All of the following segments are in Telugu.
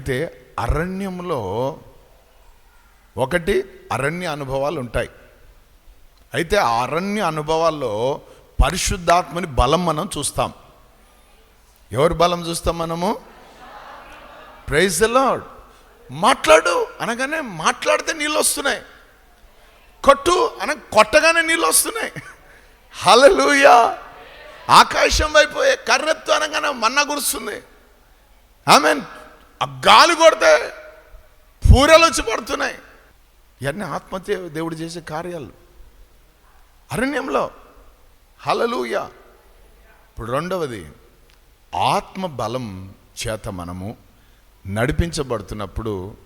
అయితే అరణ్యంలో ఒకటి అరణ్య అనుభవాలు ఉంటాయి. అయితే ఆ అరణ్య అనుభవాల్లో పరిశుద్ధాత్మని బలం మనం చూస్తాం. ఎవరి బలం చూస్తాం మనము? ప్రైజ్ ద మాట్లాడు అనగానే మాట్లాడితే నీళ్ళు వస్తున్నాయి. కొట్టు అన కొట్టగానే నీళ్ళు వస్తున్నాయి. హలలుయా ఆకాశం వైపు కర్రెత్తు అనగానే మన్న కురుస్తుంది ఆమె ఆ గాలి కొడితే పూరలు వచ్చి పడుతున్నాయి. ఇవన్నీ ఆత్మహత్య దేవుడు చేసే కార్యాలు. అరణ్యంలో. హలలుయ ఇప్పుడు రెండవది ఆత్మ బలం చేత మనము నడిపించబడుతున్నప్పుడు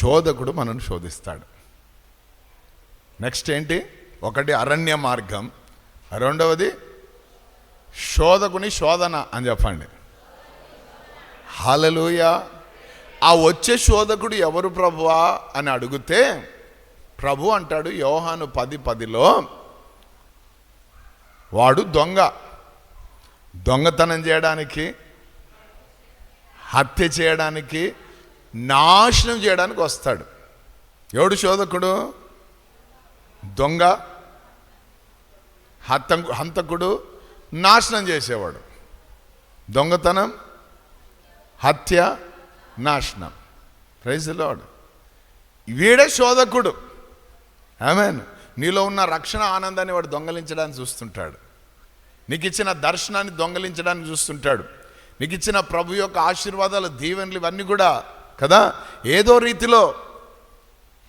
శోధకుడు మనను శోధిస్తాడు. నెక్స్ట్ ఏంటి? ఒకటి అరణ్య మార్గం. రెండవది శోధకుని శోధన అని చెప్పండి. హాలలోయ. ఆ వచ్చే శోధకుడు ఎవరు ప్రభువా అని అడిగితే ప్రభు అంటాడు యోహాను పది పదిలో వాడు దొంగ. దొంగతనం చేయడానికి హత్య చేయడానికి నాశనం చేయడానికి వస్తాడు. ఎవడు శోధకుడు? దొంగ హత్త హంతకుడు నాశనం చేసేవాడు. దొంగతనం హత్య నాశనం. ప్రైజ్ లాడ్ వీడే శోధకుడు. ఆమెన్ నీలో ఉన్న రక్షణ ఆనందాన్ని వాడు దొంగలించడానికి చూస్తుంటాడు. నీకు ఇచ్చిన దర్శనాన్ని దొంగలించడానికి చూస్తుంటాడు. నీకు ఇచ్చిన ప్రభు యొక్క ఆశీర్వాదాలు దీవెనలు ఇవన్నీ కూడా కదా? ఏదో రీతిలో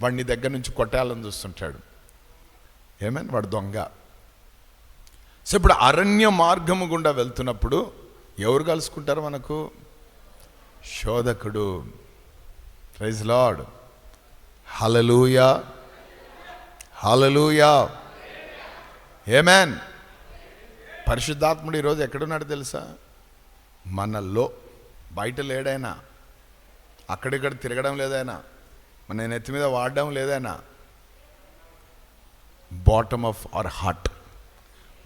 వాడిని దగ్గర నుంచి కొట్టాలని చూస్తుంటాడు. ఏమేన్ వాడు దొంగ. సో ఇప్పుడు అరణ్య మార్గము గుండా వెళ్తున్నప్పుడు ఎవరు కలుసుకుంటారు మనకు? శోధకుడు. ప్రైజ్ లాడ్ హలలుయా హలలుయా మ్యాన్ పరిశుద్ధాత్ముడు ఈరోజు ఎక్కడున్నాడు తెలుసా? మనలో బయట లేడైనా అక్కడిక్కడ తిరగడం లేదైనా మన నెత్తి మీద వాడడం లేదైనా బాటమ్ ఆఫ్ అవర్ హార్ట్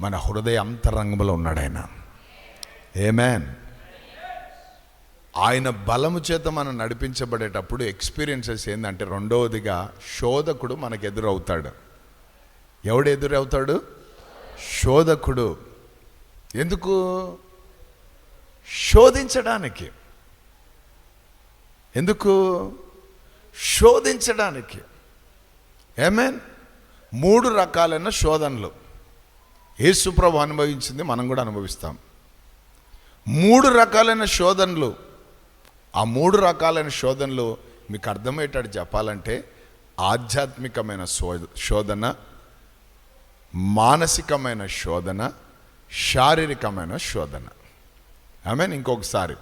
మన హృదయ అంతరంగంలో ఉన్నాడు ఆయన మ్యాన్ ఆయన బలము చేత మనం నడిపించబడేటప్పుడు ఎక్స్పీరియన్సెస్ ఏంటంటే రెండవదిగా శోధకుడు మనకు ఎదురవుతాడు. ఎవడు ఎదురవుతాడు? శోధకుడు. ఎందుకు? శోధించడానికి. ఎందుకు? శోధించడానికి. ఏమేన్ మూడు రకాలైన శోధనలు. యేసుప్రభు అనుభవించింది మనం కూడా అనుభవిస్తాం. మూడు రకాలైన శోధనలు. ఆ మూడు రకాలైన శోధనలు మీకు అర్థమయ్యేటట్టు చెప్పాలంటే ఆధ్యాత్మికమైన శో- శోధన మానసికమైన శోధన శారీరకమైన శోధన. ఆమె ఇంకొకసారి.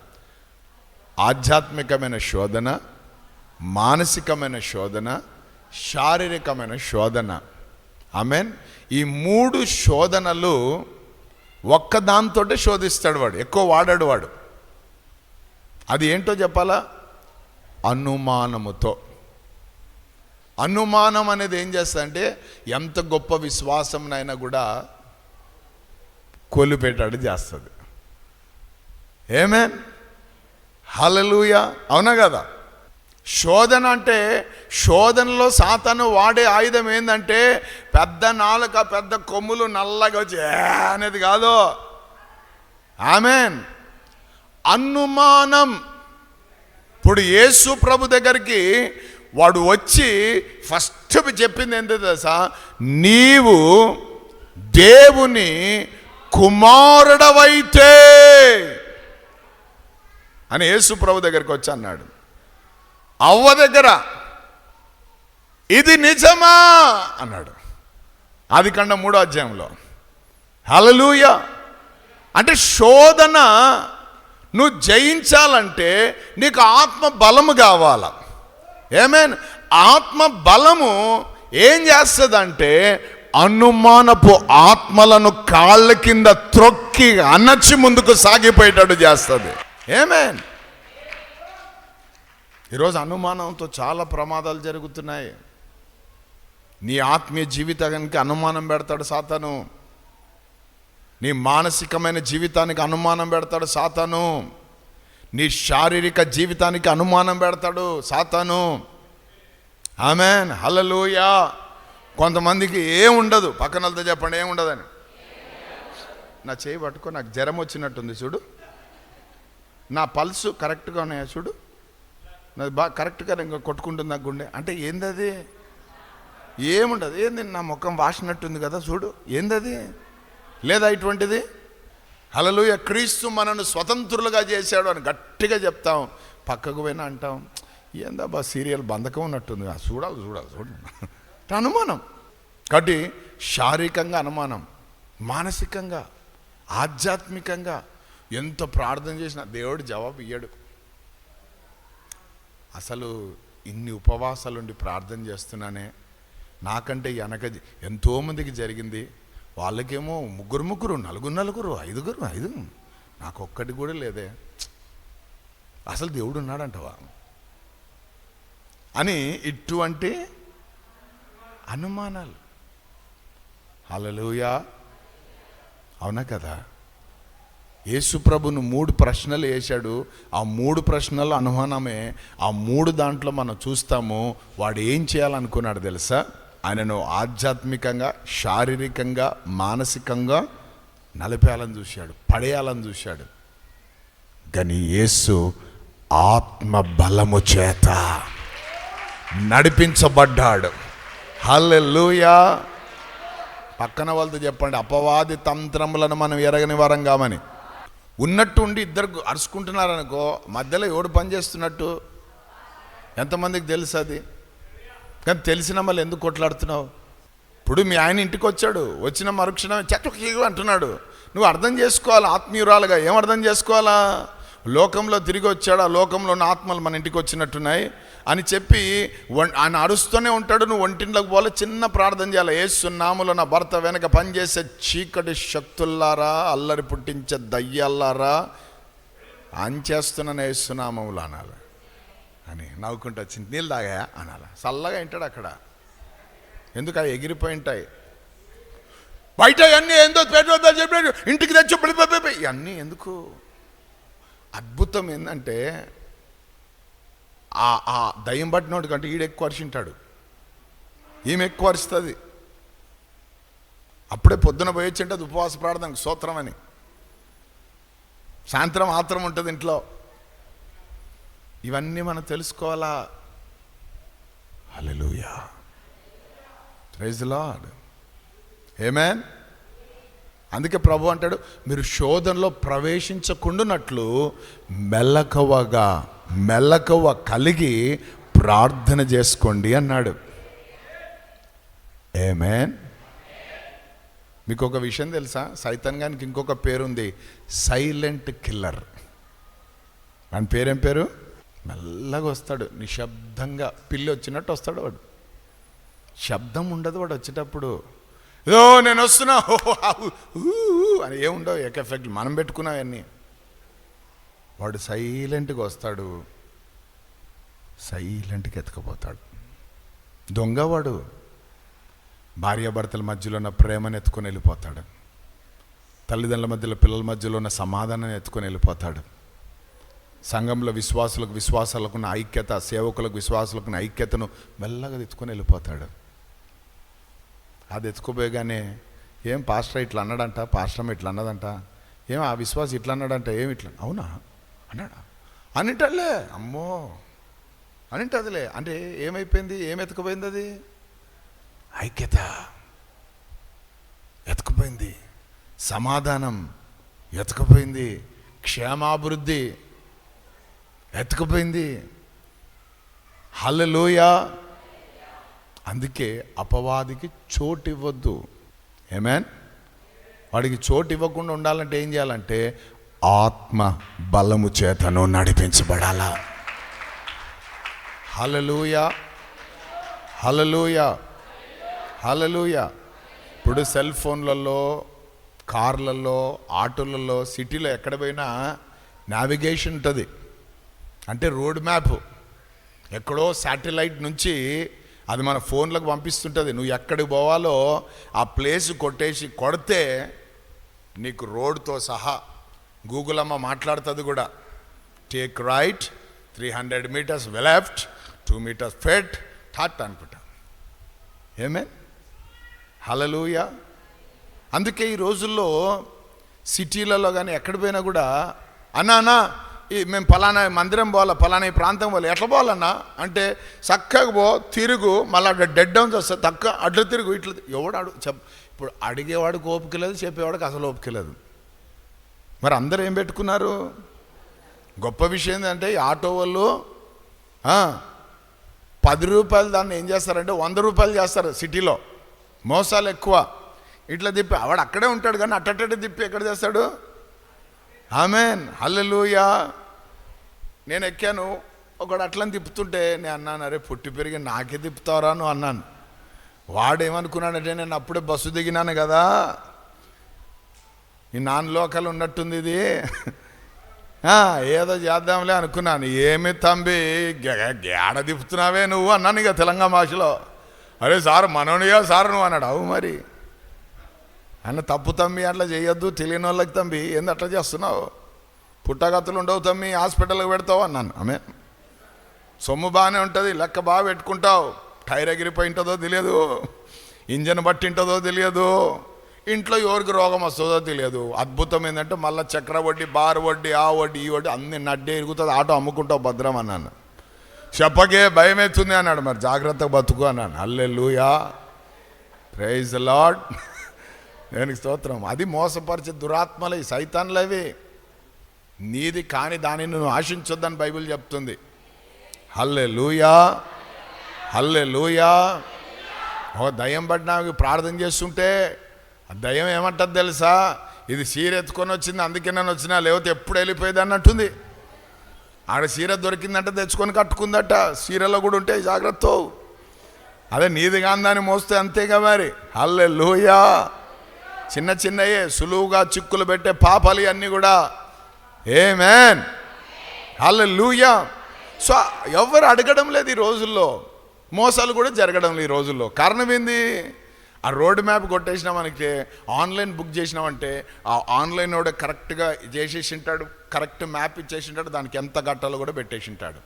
ఆధ్యాత్మికమైన శోధన మానసికమైన శోధన శారీరకమైన శోధన. ఆమెన్ ఈ మూడు శోధనలు ఒక్కదాంతోటే శోధిస్తాడు వాడు. ఎక్కువ వాడాడు వాడు. అది ఏంటో చెప్పాలా? అనుమానముతో. అనుమానం అనేది ఏం చేస్తాడంటే ఎంత గొప్ప విశ్వాసంనైనా కూడా కోల్పోయేటట్టు చేస్తుంది. ఏమేన్ హలలుయ అవునా కదా? శోధన అంటే శోధనలో సాతను వాడే ఆయుధం ఏంటంటే పెద్ద నాలుక పెద్ద కొమ్ములు నల్లగా వచ్చి అనేది కాదు. ఆమెన్ అనుమానం. ఇప్పుడు యేసు ప్రభు దగ్గరికి వాడు వచ్చి ఫస్ట్ చెప్పింది ఏంటో తెలుసా? నీవు దేవుని కుమారుడవైతే అని యేసు ప్రభు దగ్గరికి వచ్చి అన్నాడు. అవ్వ దగ్గర ఇది నిజమా? అన్నాడు. అది కన్నా మూడో అధ్యాయంలో. హలలుయ అంటే శోధన నువ్వు జయించాలంటే నీకు ఆత్మ బలము కావాల? ఏమేన్ ఆత్మ బలము ఏం చేస్తుందంటే అనుమానపు ఆత్మలను కాళ్ళ కింద త్రొక్కి అన్నచ్చి ముందుకు సాగిపోయేటట్టు చేస్తుంది. ఏమేన్ ఈరోజు అనుమానంతో చాలా ప్రమాదాలు జరుగుతున్నాయి. నీ ఆత్మీయ జీవితానికి అనుమానం పెడతాడు సాతను. నీ మానసికమైన జీవితానికి అనుమానం పెడతాడు సాతాను. నీ శారీరక జీవితానికి అనుమానం పెడతాడు సాతాను. ఆమెన్. హల్లెలూయా. కొంతమందికి ఏముండదు పక్కనలతో చెప్పండి ఏం ఉండదని. నా చేయి పట్టుకో నాకు జ్వరం వచ్చినట్టుంది చూడు. నా పల్సు కరెక్ట్గా ఉన్నాయా చూడు. నాది బాగా కరెక్ట్గా ఇంకా కొట్టుకుంటుంది నాకు గుండె. అంటే ఏందది? ఏముండదు. ఏంది నా ముఖం వాసినట్టుంది కదా చూడు. ఏందది? లేదా ఇటువంటిది? హలలుయ క్రీస్తు మనను స్వతంత్రులుగా చేశాడు అని గట్టిగా చెప్తాం. పక్కకు పోయినా అంటాం ఏందబ్బా సీరియల్ బంధకం ఉన్నట్టుంది. చూడాలి చూడాలి చూడండి. అనుమానం. కాబట్టి శారీరకంగా అనుమానం మానసికంగా ఆధ్యాత్మికంగా ఎంత ప్రార్థన చేసినా దేవుడు జవాబు ఇయ్యడు. అసలు ఇన్ని ఉపవాసాలుండి ప్రార్థన చేస్తున్నానే? నాకంటే వెనక ఎంతోమందికి జరిగింది. వాళ్ళకేమో ముగ్గురు ముగ్గురు నలుగురు నలుగురు ఐదుగురు ఐదు. నాకు ఒక్కటి కూడా లేదే. అసలు దేవుడు ఉన్నాడంటవా? అని ఇటువంటి అనుమానాలు. అలలుయా అవునా కదా? యేసుప్రభును మూడు ప్రశ్నలు వేశాడు. ఆ మూడు ప్రశ్నలు అనుమానమే ఆ మూడు దాంట్లో మనం చూస్తాము వాడు ఏం చేయాలనుకున్నాడు తెలుసా? ఆయనను ఆధ్యాత్మికంగా శారీరకంగా మానసికంగా నలిపేయాలని చూశాడు పడేయాలని చూశాడు. కానీ యేసు ఆత్మ బలము చేత నడిపించబడ్డాడు. హల్లెలూయా! పక్కన వాళ్ళతో చెప్పండి అపవాది తంత్రములను మనం ఎరగని వరం కామని. ఉన్నట్టు ఉండి ఇద్దరు అరుచుకుంటున్నారనుకో మధ్యలో ఎవడు పని చేస్తున్నట్టు? ఎంతమందికి తెలుసు అది? కానీ తెలిసిన మళ్ళీ ఎందుకు కొట్లాడుతున్నావు? ఇప్పుడు మీ ఆయన ఇంటికి వచ్చాడు వచ్చిన మరుక్షణం చెట్టు అంటున్నాడు. నువ్వు అర్థం చేసుకోవాలి? ఆత్మీయురాలుగా ఏం అర్థం చేసుకోవాలా? లోకంలో తిరిగి వచ్చాడు ఆ లోకంలో ఉన్న ఆత్మలు మన ఇంటికి వచ్చినట్టున్నాయి అని చెప్పి ఆయన అరుస్తూనే ఉంటాడు. నువ్వు ఒంటింట్లోకి పోలే చిన్న ప్రార్థన చేయాలి? ఏసునాములో నా భర్త వెనక పనిచేసే చీకటి శక్తుల్లారా అల్లరి పుట్టించే దయ్యాల్లారా అంచేస్తున్నాను ఏసునామములు అనాలి. అని నవ్వుకుంటూ వచ్చింది. నీళ్ళు తాగా అనాలా. చల్లగా వింటాడు అక్కడ. ఎందుకు అవి ఎగిరిపోయి ఉంటాయి? బయట అన్నీ ఏందో పెట్టొద్దో చెప్పాడు ఇంటికి తెచ్చి పడిపోయి ఇవన్నీ ఎందుకు? అద్భుతం ఏంటంటే ఆ ఆ దయ్యం పట్టినోడు కంటే ఈడు ఎక్కువ అరిచింటాడు. ఈమె ఎక్కువ అరుస్తుంది. అప్పుడే పొద్దున పోయొచ్చింటే అది ఉపవాస ప్రార్థనకు సూత్రం అని. సాయంత్రం ఆత్రం ఉంటుంది ఇంట్లో. ఇవన్నీ మనం తెలుసుకోవాలా? హలెలుయా ప్రైజ్ లాడ్ ఏమేన్ అందుకే ప్రభు అంటాడు మీరు శోధనలో ప్రవేశించకుండానట్లు మెల్లకవగా మెల్లకవ కలిగి ప్రార్థన చేసుకోండి అన్నాడు. ఏమేన్ మీకు ఒక విషయం తెలుసా? సైతన్ గానికి ఇంకొక పేరుంది సైలెంట్ కిల్లర్. వాని పేరేం పేరు? మెల్లగా వస్తాడు నిశ్శబ్దంగా. పిల్లి వచ్చినట్టు వస్తాడు వాడు. శబ్దం ఉండదు వాడు వచ్చేటప్పుడు. ఏదో నేను వస్తున్నా. అని ఏముండవు ఎక్ ఎఫెక్ట్ మనం పెట్టుకున్నావన్నీ వాడు సైలెంట్గా వస్తాడు. సైలెంట్గా ఎత్తుకుపోతాడు. దొంగ వాడు. భార్యాభర్తల మధ్యలో ఉన్న ప్రేమను ఎత్తుకొని వెళ్ళిపోతాడు. తల్లిదండ్రుల మధ్యలో పిల్లల మధ్యలో ఉన్న సమాధానాన్ని ఎత్తుకొని వెళ్ళిపోతాడు. సంఘంలో విశ్వాసులకు విశ్వాసాలకు ఉన్న ఐక్యత సేవకులకు విశ్వాసులకున్న ఐక్యతను మెల్లగా తెచ్చుకొని వెళ్ళిపోతాడు. అది ఎత్తుకుపోయగానే ఏం పాస్టర్ ఇట్లా అన్నాడంట పాస్టర్ ఇట్లా అన్నదంట ఏం ఆ విశ్వాసం ఇట్లా అన్నాడంట ఏమి ఇట్లా అవునా? అన్నాడా? అనిటలే అమ్మో! అనింటదిలే అంటే ఏమైపోయింది? ఏం ఎత్తుకుపోయింది అది? ఐక్యత. ఎత్తుకుపోయింది. సమాధానం. ఎత్తుకుపోయింది. క్షేమాభివృద్ధి. ఎత్తుకుపోయింది. హల్లెలూయ. అందుకే అపవాదికి చోటు ఇవ్వద్దు. ఏమేన్ వాడికి చోటు ఇవ్వకుండా ఉండాలంటే ఏం చేయాలంటే ఆత్మ బలము చేతను నడిపించబడాలా. హలలుయ హలలుయ హలలుయ ఇప్పుడు సెల్ ఫోన్లలో కార్లలో ఆటోలలో సిటీలో ఎక్కడ పోయినా నావిగేషన్ ఉంటుంది. అంటే రోడ్ మ్యాప్. ఎక్కడో శాటిలైట్ నుంచి అది మన ఫోన్లకు పంపిస్తుంటుంది. నువ్వు ఎక్కడికి పోవాలో ఆ ప్లేస్ కొట్టేసి కొడితే నీకు రోడ్తో సహా గూగుల్ అమ్మ మాట్లాడుతుంది కూడా. Take right three hundred metres left two metres ఫెట్ థర్ట్ అనుకుంటా ఏమే హలలుయ అందుకే ఈ రోజుల్లో సిటీలలో కానీ ఎక్కడ పోయినా కూడా అన్నా అన్నా ఈ మేము పలానా మందిరం పోవాలా పలానా ఈ ప్రాంతం పోవాలి ఎట్లా పోవాలన్నా? అంటే చక్కగా పో తిరుగు మళ్ళీ డెడ్ డౌన్స్ వస్తుంది తక్కువ అడ్లు తిరుగు ఇట్లా ఎవడు అడుగు చెప్ ఇప్పుడు అడిగేవాడికి ఓపిక లేదు చెప్పేవాడికి అసలు ఓపిక లేదు. మరి అందరూ ఏం పెట్టుకున్నారు? గొప్ప విషయం ఏంటంటే ఈ ఆటో వాళ్ళు పది రూపాయలు దాన్ని ఏం చేస్తారంటే వంద రూపాయలు చేస్తారు సిటీలో. మోసాలు ఎక్కువ. ఇట్లా తిప్పి ఆవిడ అక్కడే ఉంటాడు కానీ అట్టటే తిప్పి ఎక్కడ చేస్తాడు? Amen hallelujah. నేను ఎక్కాను ఒకడు అట్లని తిప్పుతుంటే నేను అన్నాను అరే పుట్టి పెరిగి నాకే తిప్పుతావరా నువ్వు అన్నాను. వాడేమనుకున్నాడంటే నేను అప్పుడే బస్సు దిగినాను కదా. ఈ నాన్ లోకల్ ఉన్నట్టుంది ఇది. ఏదో చేద్దాంలే అనుకున్నాను. ఏమి తంబి గె- గేడ తిప్పుతున్నావే నువ్వు అన్నాను ఇక తెలంగాణ భాషలో. అరే సార్ మనోనియా సార్ నువ్వు అన్నాడు. అవు మరి. అన్న తప్పు తమ్మి అట్లా చేయొద్దు తెలియని వాళ్ళకి తమ్మి ఏంది అట్లా చేస్తున్నావు? పుట్టగతులు ఉండవు తమ్మి హాస్పిటల్కి పెడతావు అన్నాను. ఆమె సొమ్ము బాగానే ఉంటుంది లెక్క బాగా పెట్టుకుంటావు. టైర్ ఎగిరిపోయి ఉంటుందో తెలియదు ఇంజన్ బట్టి ఉంటుందో తెలియదు ఇంట్లో ఎవరికి రోగం వస్తుందో తెలియదు. అద్భుతం ఏంటంటే మళ్ళీ చక్ర వడ్డీ బార్ వడ్డీ ఆ వడ్డీ ఈ వడ్డీ అన్ని నడ్డే ఇరుగుతుంది ఆటో అమ్ముకుంటావు భద్రం అన్నాను. చెప్పకే భయం అవుతుంది అన్నాడు మరి జాగ్రత్తగా బతుకు అన్నాను. అల్లె ప్రైజ్ లాడ్ దేనికి స్తోత్రం. అది మోసపరిచే దురాత్మలు ఈ నీది కాని దానిని నువ్వు ఆశించొద్దని బైబిల్ చెప్తుంది. హల్లే లూయా హల్లే లూయా ఓ దయ్యం పడినాకి ప్రార్థన చేస్తుంటే ఆ దయ్యం ఏమంటది తెలుసా? ఇది సీర ఎత్తుకొని వచ్చింది అందుకే నేను వచ్చినా లేకపోతే ఎప్పుడు వెళ్ళిపోయేది అన్నట్టుంది. ఆడ సీర దొరికిందంటే తెచ్చుకొని కట్టుకుందట. సీరలో కూడా ఉంటే జాగ్రత్త అదే నీది కాందాన్ని మోస్తే అంతేగా మరి. హల్లే లూయా చిన్న చిన్నయే సులువుగా చిక్కులు పెట్టే పాపాలు అన్నీ కూడా. ఏ మ్యాన్ హల్లే లూయా సో ఎవరు అడగడం లేదు ఈ రోజుల్లో. మోసాలు కూడా జరగడం లేదు ఈ రోజుల్లో. కారణం ఏంది? ఆ రోడ్ మ్యాప్ కొట్టేసినామనికే ఆన్లైన్ బుక్ చేసినామంటే ఆ ఆన్లైన్ వాడు కరెక్ట్గా చేసేసి ఉంటాడు కరెక్ట్ మ్యాప్ ఇచ్చేసి ఉంటాడు దానికి ఎంత గట్టాలో కూడా పెట్టేసి ఉంటాడు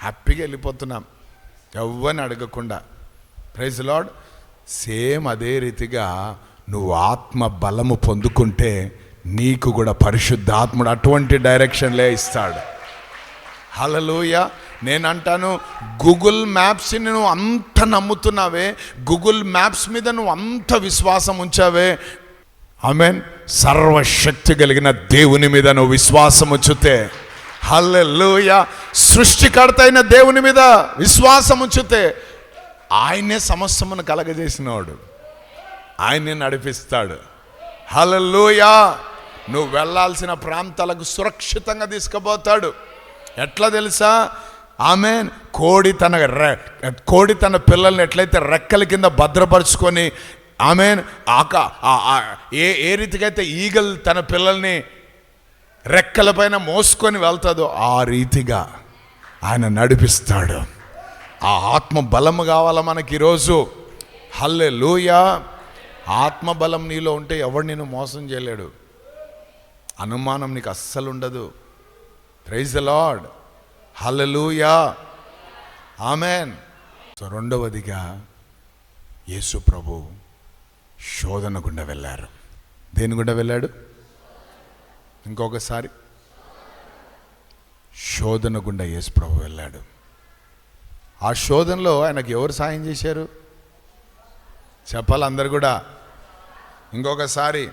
హ్యాపీగా వెళ్ళిపోతున్నాం. ఎవరిని అడగకుండా. ప్రైజ్ లాడ్ సేమ్ అదే రీతిగా నువ్వు ఆత్మ బలము పొందుకుంటే నీకు కూడా పరిశుద్ధాత్ముడు అటువంటి డైరెక్షన్లే ఇస్తాడు. హలలోయ నేను అంటాను గూగుల్ మ్యాప్స్ని నువ్వు అంత నమ్ముతున్నావే గూగుల్ మ్యాప్స్ మీద నువ్వు అంత విశ్వాసం ఉంచావే. మీన్ సర్వశక్తి కలిగిన దేవుని మీద నువ్వు విశ్వాసం ఉంచుతే హల్లెలూయ సృష్టికర్త అయిన దేవుని మీద విశ్వాసం ఉంచితే ఆయనే సమస్యమును కలగజేసినవాడు ఆయన్ని నడిపిస్తాడు. హల్లెలూయ! నువ్వు వెళ్ళాల్సిన ప్రాంతాలకు సురక్షితంగా తీసుకుపోతాడు. ఎట్లా తెలుసా? ఆమె కోడి తన రె కోడి తన పిల్లల్ని ఎట్లయితే రెక్కల కింద భద్రపరుచుకొని ఆమె ఆక ఆ- ఏ ఏ రీతికైతే ఈగలు ఈగల్ తన పిల్లల్ని రెక్కలపైన మోసుకొని వెళ్తుందో ఆ రీతిగా ఆయన నడిపిస్తాడు. ఆ ఆత్మ బలము కావాలా మనకి ఈరోజు? హల్లే లూయ ఆత్మబలం నీలో ఉంటే ఎవడు నేను మోసం చేయలేడు. అనుమానం నీకు అస్సలు ఉండదు. Praise the lord hallelujah amen so రెండవదిగా యేసు ప్రభు శోధన గుండా వెళ్ళారు. దేని గుండా వెళ్ళాడు? ఇంకొకసారి. శోధన గుండా యేసు ప్రభు వెళ్ళాడు. ఆ శోధనలో ఆయనకు ఎవరు సాయం చేశారు? చెప్పాలి అందరు కూడా? ఇంకొకసారి.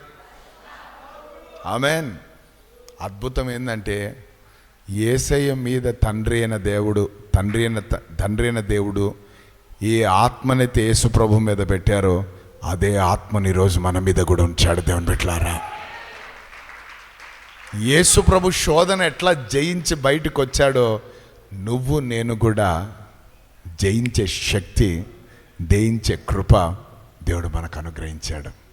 ఆమెన్. అద్భుతం ఏంటంటే ఏసయ్య మీద తండ్రి అయిన దేవుడు తండ్రి అయిన త- తండ్రి అయిన దేవుడు ఏ ఆత్మనైతే యేసు ప్రభు మీద పెట్టారో అదే ఆత్మని ఈరోజు మన మీద కూడా ఉంచాడు దేవుని పెట్టారా యేసు ప్రభు శోధన ఎట్లా జయించి బయటకు వచ్చాడో నువ్వు నేను కూడా జయించే శక్తి జయించే కృప దేవుడు మనకు అనుగ్రహించాడు.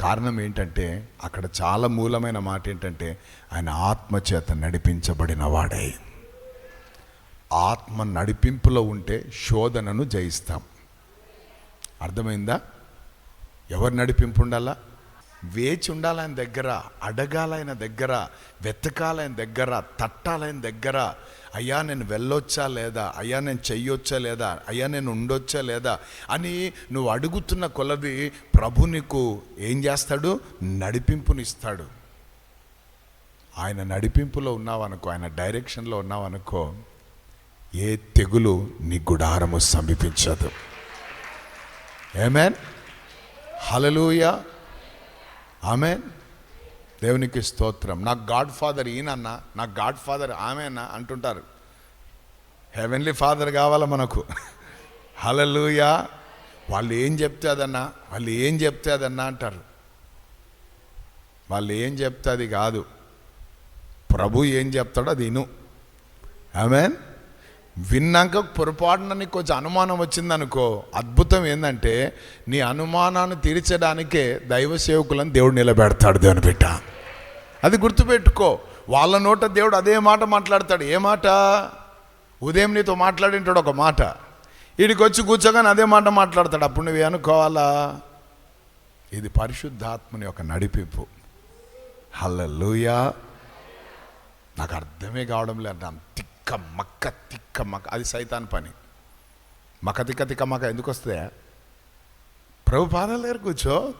కారణం ఏంటంటే అక్కడ చాలా మూలమైన మాట ఏంటంటే ఆయన ఆత్మచేత నడిపించబడిన వాడై. ఆత్మ నడిపింపులో ఉంటే శోధనను జయిస్తాం. అర్థమైందా? ఎవరు నడిపింపు ఉండాలా? వేచి ఉండాలని దగ్గర అడగాలైన దగ్గర వెతకాలైన దగ్గర తట్టాలైన దగ్గర అయ్యా నేను వెళ్ళొచ్చా లేదా? అయ్యా నేను చెయ్యొచ్చా లేదా? అయ్యా నేను ఉండొచ్చా లేదా? అని నువ్వు అడుగుతున్న కొలది ప్రభు నీకు ఏం చేస్తాడు? నడిపింపునిస్తాడు. ఆయన నడిపింపులో ఉన్నావనుకో ఆయన డైరెక్షన్లో ఉన్నావనుకో ఏ తెగులు నీ గుడారము సమీపించదు. Amen hallelujah amen. దేవునికి స్తోత్రం. నాకు గాడ్ ఫాదర్ ఈయనన్న నాకు గాడ్ ఫాదర్ ఆమెనా అంటుంటారు. హెవెన్లీ ఫాదర్ కావాలా మనకు? హలలుయా వాళ్ళు ఏం చెప్తే అదన్నా వాళ్ళు ఏం చెప్తే అదన్నా అంటారు. వాళ్ళు ఏం చెప్తే అది కాదు. ప్రభు ఏం చెప్తాడో అది విను. ఆమెన్. విన్నాక పొరపాటున నీకు కొంచెం అనుమానం వచ్చిందనుకో అద్భుతం ఏంటంటే నీ అనుమానాన్ని తీర్చడానికే దైవ సేవకులను దేవుడు నిలబెడతాడు దేవుని బిడ్డ. అది గుర్తుపెట్టుకో. వాళ్ళ నోట దేవుడు అదే మాట మాట్లాడతాడు. ఏ మాట? ఉదయం నీతో మాట్లాడింటాడు ఒక మాట. వీడికి వచ్చి కూర్చోగానే అదే మాట మాట్లాడతాడు. అప్పుడు నువ్వు అనుకోవాలా ఇది పరిశుద్ధాత్మని యొక్క నడిపింపు. హల్లెలూయా. నాకు అర్థమే కావడం లేదు అంత తిక్క మక్క తిక్క మక్క. అది సైతాన్ పని. మక తిక్క తిక్క మక ఎందుకు వస్తుందా ప్రభు పాదాల దగ్గర కూర్చో.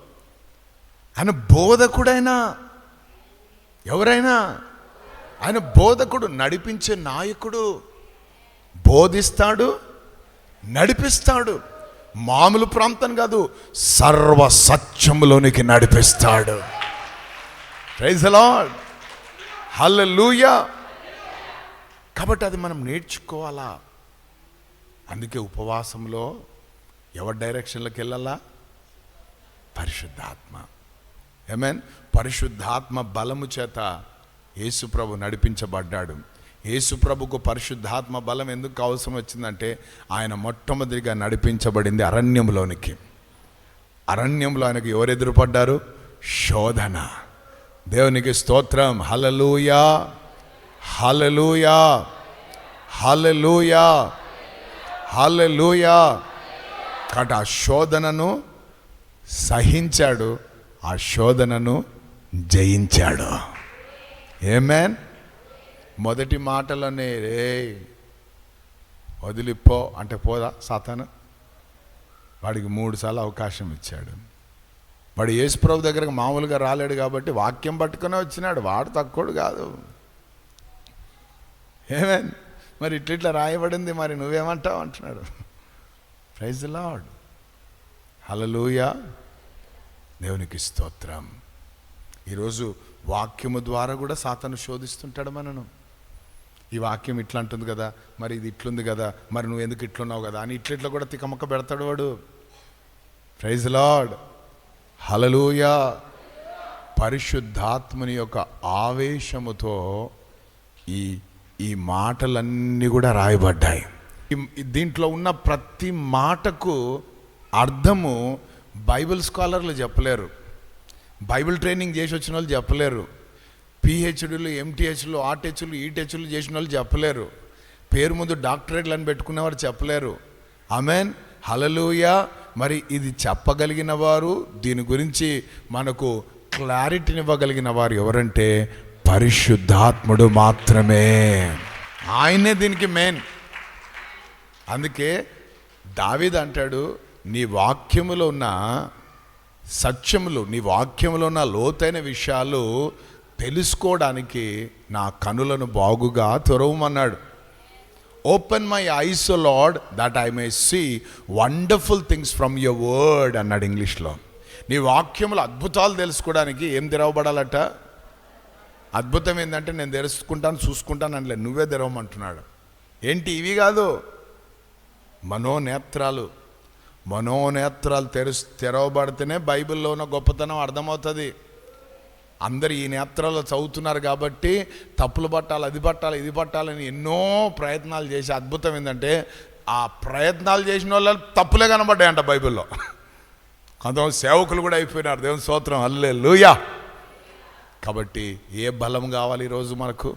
ఆయన బోధకుడైనా ఎవరైనా ఆయన బోధకుడు నడిపించే నాయకుడు బోధిస్తాడు నడిపిస్తాడు. మామూలు ప్రాంతం కాదు సర్వ సత్యములోనికి నడిపిస్తాడు. ప్రైజ్ లార్డ్ హల్లెలూయా కాబట్టి అది మనం నేర్చుకోవాలా? అందుకే ఉపవాసంలో ఎవరి డైరెక్షన్లోకి వెళ్ళాలా? పరిశుద్ధాత్మ. ఏమేన్ పరిశుద్ధాత్మ బలము చేత యేసుప్రభు నడిపించబడ్డాడు. యేసుప్రభుకు పరిశుద్ధాత్మ బలం ఎందుకు అవసరం వచ్చిందంటే ఆయన మొట్టమొదటిగా నడిపించబడింది అరణ్యంలోనికి అరణ్యంలో ఆయనకు ఎవరు ఎదురుపడ్డారు? శోధన. దేవునికి స్తోత్రం. హలలుయా హలలుయా హలలుయా హలలుయా కాబట్టి ఆ శోధనను సహించాడు ఆ శోధనను జయించాడు. ఏమేన్ మొదటి మాటలనే రే వదిలిపో. అంటే పోదా సాతాను? వాడికి మూడుసార్లు అవకాశం ఇచ్చాడు. వాడు యేసుప్రభు దగ్గరకు మామూలుగా రాలేడు కాబట్టి వాక్యం పట్టుకునే వచ్చినాడు. వాడు తక్కువడు కాదు. ఏమే? మరి ఇట్ల ఇట్లా రాయబడింది మరి నువ్వేమంటావు అంటున్నాడు. ప్రైజ్ లాడ్ హలలుయా దేవునికి స్తోత్రం. ఈరోజు వాక్యము ద్వారా కూడా సాతను శోధిస్తుంటాడు మనను. ఈ వాక్యం ఇట్లా అంటుంది కదా మరి ఇది ఇట్లుంది కదా మరి నువ్వు ఎందుకు ఇట్లున్నావు కదా అని ఇట్ల ఇట్లా కూడా తికమక్క పెడతాడు వాడు. ప్రైజ్ లాడ్ హలలోయ పరిశుద్ధాత్మని యొక్క ఆవేశముతో ఈ ఈ మాటలన్నీ కూడా రాయబడ్డాయి. దీంట్లో ఉన్న ప్రతి మాటకు అర్థము బైబిల్ స్కాలర్లు చెప్పలేరు. బైబిల్ ట్రైనింగ్ చేసి వచ్చిన వాళ్ళు చెప్పలేరు. పిహెచ్డీలు ఎంటీహెచ్లు ఆర్టీహెచ్లు ఈటీహెచ్లు చేసిన వాళ్ళు చెప్పలేరు. పేరు ముందు డాక్టరేట్లు అని పెట్టుకున్నవారు చెప్పలేరు. అమెన్ హలలుయ మరి ఇది చెప్పగలిగిన వారు దీని గురించి మనకు క్లారిటీని ఇవ్వగలిగిన వారు ఎవరంటే పరిశుద్ధాత్ముడు మాత్రమే. ఆయనే దీనికి మెయిన్ అందుకే దావిద్ అంటాడు నీ వాక్యములో ఉన్న సత్యములు నీ వాక్యములో ఉన్న లోతైన విషయాలు తెలుసుకోవడానికి నా కనులను బాగుగా తెరవమన్నాడు. Open my eyes lord that I may see wonderful things from your word అన్నాడు ఇంగ్లీష్లో. నీ వాక్యములు అద్భుతాలు తెలుసుకోవడానికి ఏం తెరవబడాలట? అద్భుతం ఏంటంటే నేను తెలుసుకుంటాను చూసుకుంటాను అనలే. నువ్వే తెరవమంటున్నాడు. ఏంటి ఇవి కాదు? మనోనేత్రాలు. మనోనేత్రాలు తెరు తెరవబడితేనే బైబిల్లో ఉన్న గొప్పతనం అర్థమవుతుంది. అందరు ఈ నేత్రాలు చదువుతున్నారు కాబట్టి తప్పులు పట్టాలి అది పట్టాలి ఇది పట్టాలని ఎన్నో ప్రయత్నాలు చేసి అద్భుతం ఏంటంటే ఆ ప్రయత్నాలు చేసిన వాళ్ళు తప్పులే కనబడ్డాయంట బైబిల్లో. కొంతమంది సేవకులు కూడా అయిపోయినారు. దేవుని స్తోత్రం. అల్లే లూయా కాబట్టి ఏ బలం కావాలి ఈరోజు మనకు?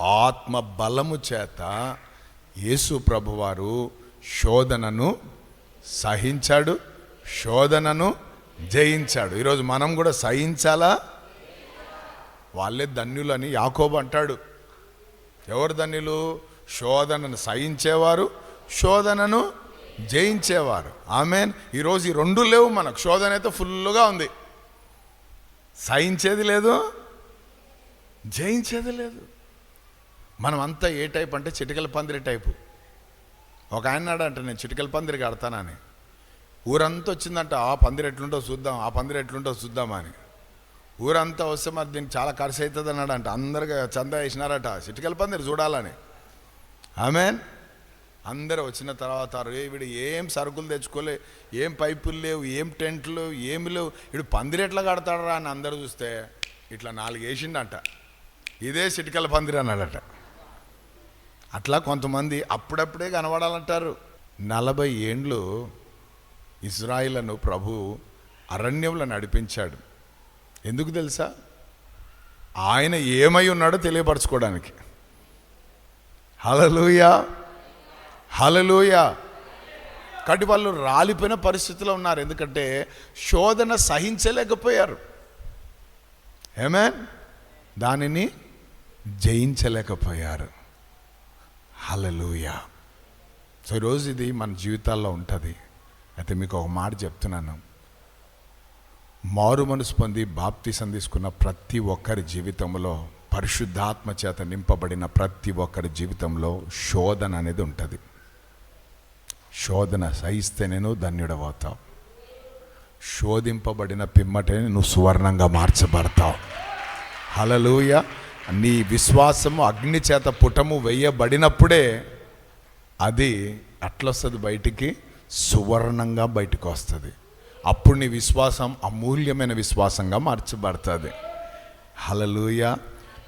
ఆత్మ బలము చేత యేసు ప్రభువారు శోధనను సహించాడు శోధనను జయించాడు. ఈరోజు మనం కూడా సహించాలా? వాళ్ళే ధన్యులని యాకోబు అంటాడు. ఎవరు ధన్యులు? శోధనను సహించేవారు శోధనను జయించేవారు. ఆమెన్. ఈరోజు ఈ రెండు లేవు మనకు. శోధన అయితే ఫుల్గా ఉంది. సహించేది లేదు జయించేది లేదు. మనం అంతా ఏ టైప్ అంటే చిటికల పందిరి టైపు. ఒక ఆయన అంట నేను చిటికల పందిరి కడతానని ఊరంతా వచ్చిందంట ఆ పందిరి ఎట్లుంటో చూద్దాం ఆ పందిరి ఎట్లుంటో చూద్దామని ఊరంతా వస్తే మరి దీనికి చాలా ఖర్చు అవుతుంది అన్నాడంట అందరికీ చందా వేసినారట చిటికల పందిరి చూడాలని. ఆమెన్. అందరూ వచ్చిన తర్వాత రే వీడు ఏం సరుకులు తెచ్చుకోలే ఏం పైపులు లేవు ఏం టెంట్లు ఏమి లేవు. వీడు పందిరి ఎట్లా కడతాడరా అని అందరూ చూస్తే ఇట్లా నాలుగు వేసిండంట. ఇదే సిటికల పందిరి అన్నాడట. అట్లా కొంతమంది అప్పుడప్పుడే కనబడాలంటారు. నలభై ఏండ్లు ఇజ్రాయిలను ప్రభు అరణ్యంలో నడిపించాడు. ఎందుకు తెలుసా? ఆయన ఏమై ఉన్నాడో తెలియపరచుకోవడానికి. హలలుయా హలలోయ కాబట్టి వాళ్ళు రాలిపోయిన పరిస్థితిలో ఉన్నారు. ఎందుకంటే శోధన సహించలేకపోయారు. ఏమే దానిని జయించలేకపోయారు. హలలోయ సో ఈరోజు ఇది మన జీవితాల్లో ఉంటుంది. అయితే మీకు ఒక మాట చెప్తున్నాను. మారు మనసు పొంది బాప్తీసం తీసుకున్న ప్రతి ఒక్కరి జీవితంలో పరిశుద్ధాత్మ చేత నింపబడిన ప్రతి ఒక్కరి జీవితంలో శోధన అనేది ఉంటుంది. శోధన సహిస్తే నేను ధన్యుడవుతావు శోధింపబడిన పిమ్మటే నువ్వు సువర్ణంగా మార్చబడతావు. హలలుయ నీ విశ్వాసము అగ్ని చేత పుటము వేయబడినప్పుడే అది అట్లొస్తుంది బయటికి సువర్ణంగా బయటికి వస్తుంది అప్పుడు నీ విశ్వాసం అమూల్యమైన విశ్వాసంగా మార్చబడుతుంది. హలలుయ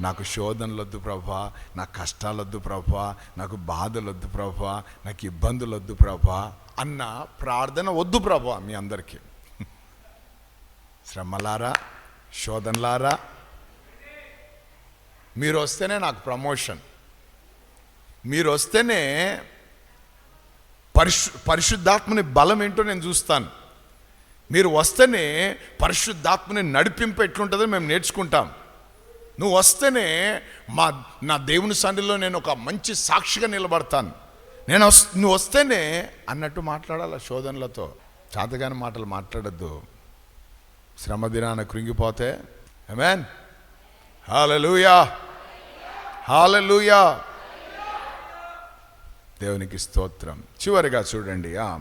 నాకు శోధనలొద్దు ప్రభా నాకు కష్టాలొద్దు ప్రభా నాకు బాధలొద్దు ప్రభా నాకు ఇబ్బందులొద్దు ప్రభా అన్న ప్రార్థన వద్దు ప్రభా మీ అందరికీ. శ్రమలారా శోధనలారా మీరు వస్తేనే నాకు ప్రమోషన్. మీరు వస్తేనే పరిశు పరిశుద్ధాత్మని బలం ఏంటో నేను చూస్తాను. మీరు వస్తేనే పరిశుద్ధాత్మని నడిపింపు ఎట్లుంటుందో మేము నేర్చుకుంటాం. నువ్వు వస్తేనే మా నా దేవుని సన్నిధిలో నేను ఒక మంచి సాక్షిగా నిలబడతాను. నేను వస్ నువ్వు వస్తేనే అన్నట్టు మాట్లాడాల శోధనలతో? చాతగాని మాటలు మాట్లాడద్దు. శ్రమ దినాన కృంగిపోతే. అమెన్ హాలలుయా హాలలుయా దేవునికి స్తోత్రం. చివరిగా చూడండి ఆ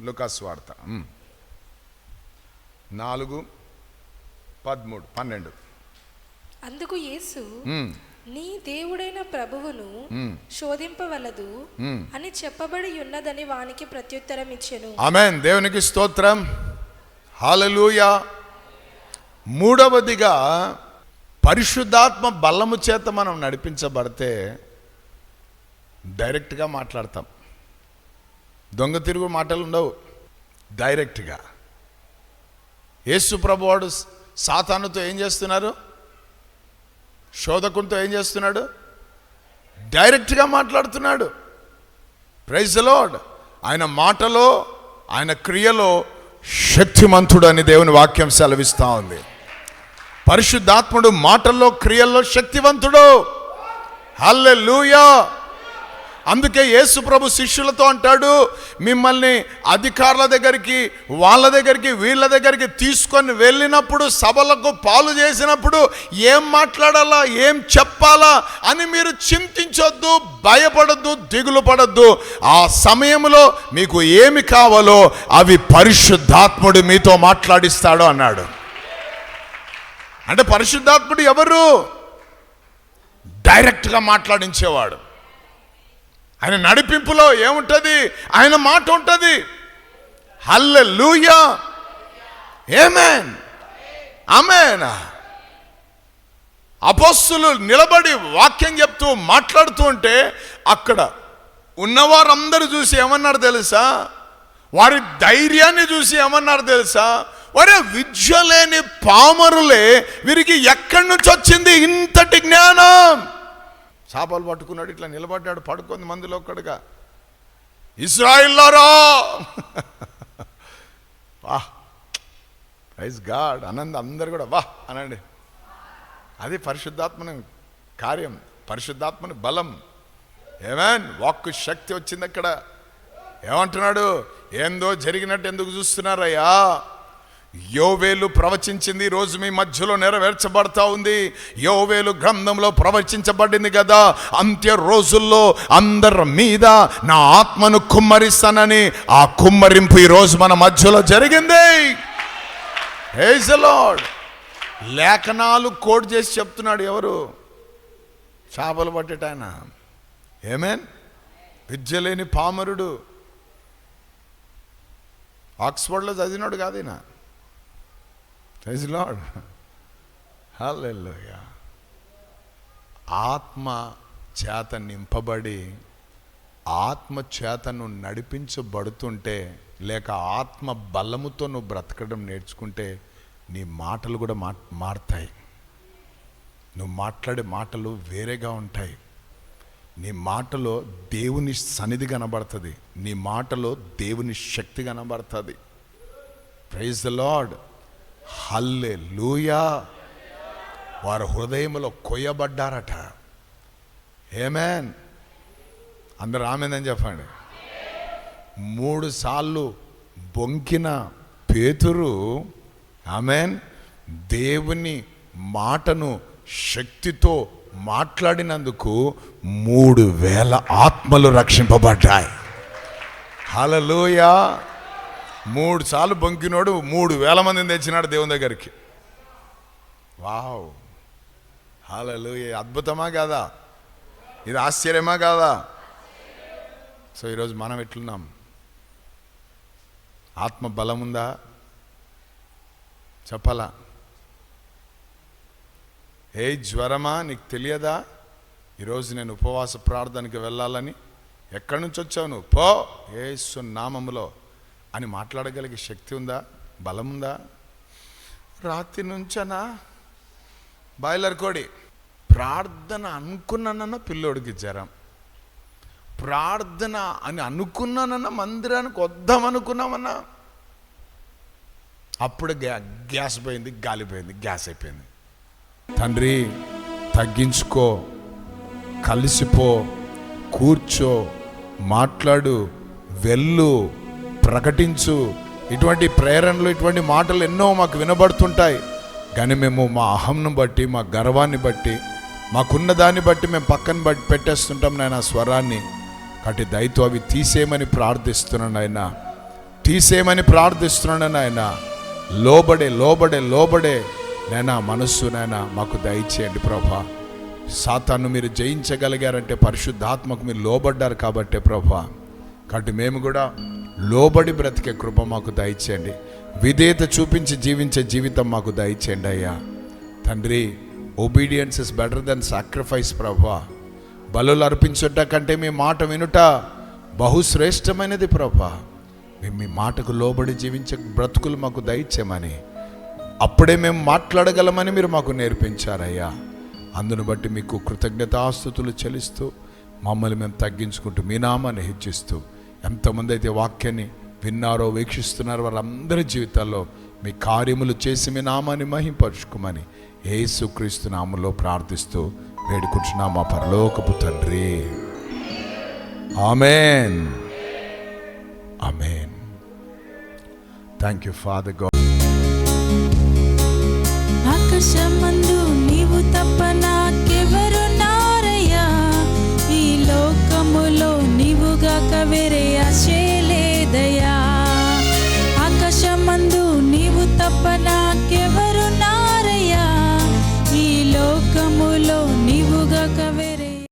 లుకాస్ వార్త. నాలుగు పదమూడు పన్నెండు. అందుకు యేసు నీ దేవుడైన ప్రభువును శోధింపవలదు. అని చెప్పబడి ఉన్నదని వానికి ప్రత్యుత్తరం ఇచ్చెను. ఆమెన్. దేవునికి స్తోత్రం. హాలలుయా మూడవదిగా పరిశుద్ధాత్మ బల్లము చేత మనం నడిపించబడితే డైరెక్ట్గా మాట్లాడతాం. దొంగ తిరుగు మాటలు ఉండవు. డైరెక్ట్గా. యేసు ప్రభువాడు సాతానుతో ఏం చేస్తున్నారు? శోధకునితో ఏం చేస్తున్నాడు? డైరెక్ట్గా మాట్లాడుతున్నాడు. Praise lord. ఆయన మాటలో ఆయన క్రియలో శక్తిమంతుడు అని దేవుని వాక్యం సెలవిస్తూ ఉంది. పరిశుద్ధాత్ముడు మాటల్లో క్రియల్లో శక్తివంతుడు. హల్లెలూయా! అందుకే యేసు ప్రభు శిష్యులతో అంటాడు మిమ్మల్ని అధికారుల దగ్గరికి వాళ్ళ దగ్గరికి వీళ్ళ దగ్గరికి తీసుకొని వెళ్ళినప్పుడు సభలకు పాలు చేసినప్పుడు ఏం మాట్లాడాలా ఏం చెప్పాలా అని మీరు చింతించొద్దు భయపడద్దు దిగులు పడద్దు. ఆ సమయంలో మీకు ఏమి కావాలో అవి పరిశుద్ధాత్ముడు మీతో మాట్లాడిస్తాడు అన్నాడు. అంటే పరిశుద్ధాత్ముడు ఎవరు? డైరెక్ట్గా మాట్లాడించేవాడు. ఆయన నడిపింపులో ఏముంటుంది? ఆయన మాట ఉంటుంది. హల్లెలూయా. ఏమేన్ అమేనా అపస్సులు నిలబడి వాక్యం చెప్తూ మాట్లాడుతూ ఉంటే అక్కడ ఉన్నవారందరూ చూసి ఏమన్నారు తెలుసా? వారి ధైర్యాన్ని చూసి ఏమన్నారు తెలుసా? ఒరే విద్య లేని పామరులే వీరికి ఎక్కడి నుంచి వచ్చింది ఇంతటి జ్ఞానం? చేపలు పట్టుకున్నాడు ఇట్లా నిలబడ్డాడు పడుకుంది మందిలో ఒక్కడుగా. ఇస్రాయిల్లారా! వా! రైస్ గాడ్ అనంద అందరు కూడా వా అనండి. అది పరిశుద్ధాత్మని కార్యం పరిశుద్ధాత్మని బలం. ఏమేన్? వాక్కు శక్తి వచ్చింది అక్కడ. ఏమంటున్నాడు? ఏందో జరిగినట్టు ఎందుకు చూస్తున్నారయ్యా? యోవేలు ప్రవచించింది రోజు మీ మధ్యలో నెరవేర్చబడతా ఉంది. యోవేలు గ్రంథంలో ప్రవచించబడింది కదా అంత్య రోజుల్లో అందరి మీద నా ఆత్మను కుమ్మరిస్తానని ఆ కుమ్మరింపు ఈ రోజు మన మధ్యలో జరిగింది. Praise లేఖనాలు కోడ్ చేసి చెప్తున్నాడు ఎవరు? చేపలు పట్టేటాయన ఏమేన్ విద్య లేని పామరుడు. ఆక్స్ఫర్డ్లో చదివినాడు కాదేనా ప్రైజ్ లాడ్ హల్లెల్లోయ ఆత్మ చేత నింపబడి ఆత్మ చేతను నడిపించబడుతుంటే లేక ఆత్మ బలముతో నువ్వు బ్రతకడం నేర్చుకుంటే నీ మాటలు కూడా మా మారుతాయి. నువ్వు మాట్లాడే మాటలు వేరేగా ఉంటాయి. నీ మాటలో దేవుని సన్నిధి కనబడుతుంది. నీ మాటలో దేవుని శక్తి కనబడుతుంది. ప్రైజ్ ద లాడ్ హల్లే లూయా వారి హృదయంలో కొయ్యబడ్డారట. ఏమేన్ అందరు ఆమెందని చెప్పండి. మూడు సార్లు బొంకిన పేతురు ఆమెన్ దేవుని మాటను శక్తితో మాట్లాడినందుకు మూడు వేల ఆత్మలు రక్షింపబడ్డాయి. హలలోయా మూడు సార్లు బొంకినోడు మూడు వేల మందిని తెచ్చినాడు దేవుని దగ్గరికి. వావ్. హాలలు అద్భుతమా కాదా? ఇది ఆశ్చర్యమా కాదా? సో ఈరోజు మనం ఎట్లున్నాం? ఆత్మ బలం ఉందా? చెప్పాలా? ఏ జ్వరమా? నీకు తెలియదా? ఈరోజు నేను ఉపవాస ప్రార్థనకి వెళ్ళాలని ఎక్కడి నుంచి వచ్చావు నువ్వు? పో. ఏ నామములో. అని మాట్లాడగలిగే శక్తి ఉందా? బలం ఉందా? రాత్రి నుంచనా? బాయిలర్ కోడి ప్రార్థన అనుకున్నానన్న పిల్లోడికి జ్వరం. ప్రార్థన అని అనుకున్నానన్న మందిరానికి వద్దామనుకున్నామన్నా అప్పుడు గ్యా గ్యాస్ పోయింది గాలి పోయింది గ్యాస్ అయిపోయింది. తండ్రి తగ్గించుకో కలిసిపో కూర్చో మాట్లాడు వెళ్ళు. ప్రకటించు. ఇటువంటి ప్రేరణలు ఇటువంటి మాటలు ఎన్నో మాకు వినబడుతుంటాయి. కానీ మేము మా అహంను బట్టి మా గర్వాన్ని బట్టి మాకున్న దాన్ని బట్టి మేము పక్కన బట్టి పెట్టేస్తుంటాం నాయన స్వరాన్ని. కాబట్టి దయతో అవి తీసేయమని ప్రార్థిస్తున్నాను ఆయన తీసేయమని ప్రార్థిస్తున్నాను ఆయన లోబడే లోబడే లోబడే నైనా మనస్సు నైనా మాకు దయచేయండి ప్రభా. సాతాను మీరు జయించగలిగారంటే పరిశుద్ధాత్మకు మీరు లోబడ్డారు కాబట్టే ప్రభా. కాబట్టి మేము కూడా లోబడి బ్రతికే కృప మాకు దయచేయండి. విధేయత చూపించి జీవించే జీవితం మాకు దయచేయండి అయ్యా. తండ్రి obedience is better than sacrifice ప్రభా. బలులు అర్పించుట కంటే మీ మాట వినుట బహుశ్రేష్టమైనది ప్రభా. మేము మీ మాటకు లోబడి జీవించే బ్రతుకులు మాకు దయచేమని అప్పుడే మేము మాట్లాడగలమని మీరు మాకు నేర్పించారయ్యా. అందును బట్టి మీకు కృతజ్ఞతాస్థుతులు చెల్లిస్తూ మమ్మల్ని మేము తగ్గించుకుంటూ మీ నామాన్ని హెచ్చిస్తూ ఎంతమంది అయితే వాక్యాన్ని విన్నారో వీక్షిస్తున్నారో వాళ్ళందరి జీవితాల్లో మీ కార్యములు చేసి మీ నామాన్ని మహింపరుచుకోమని ఏసుక్రీస్తు నామంలో ప్రార్థిస్తూ వేడుకుంటున్నా మా పరలోకపు తండ్రి. Amen. Amen. Thank you father go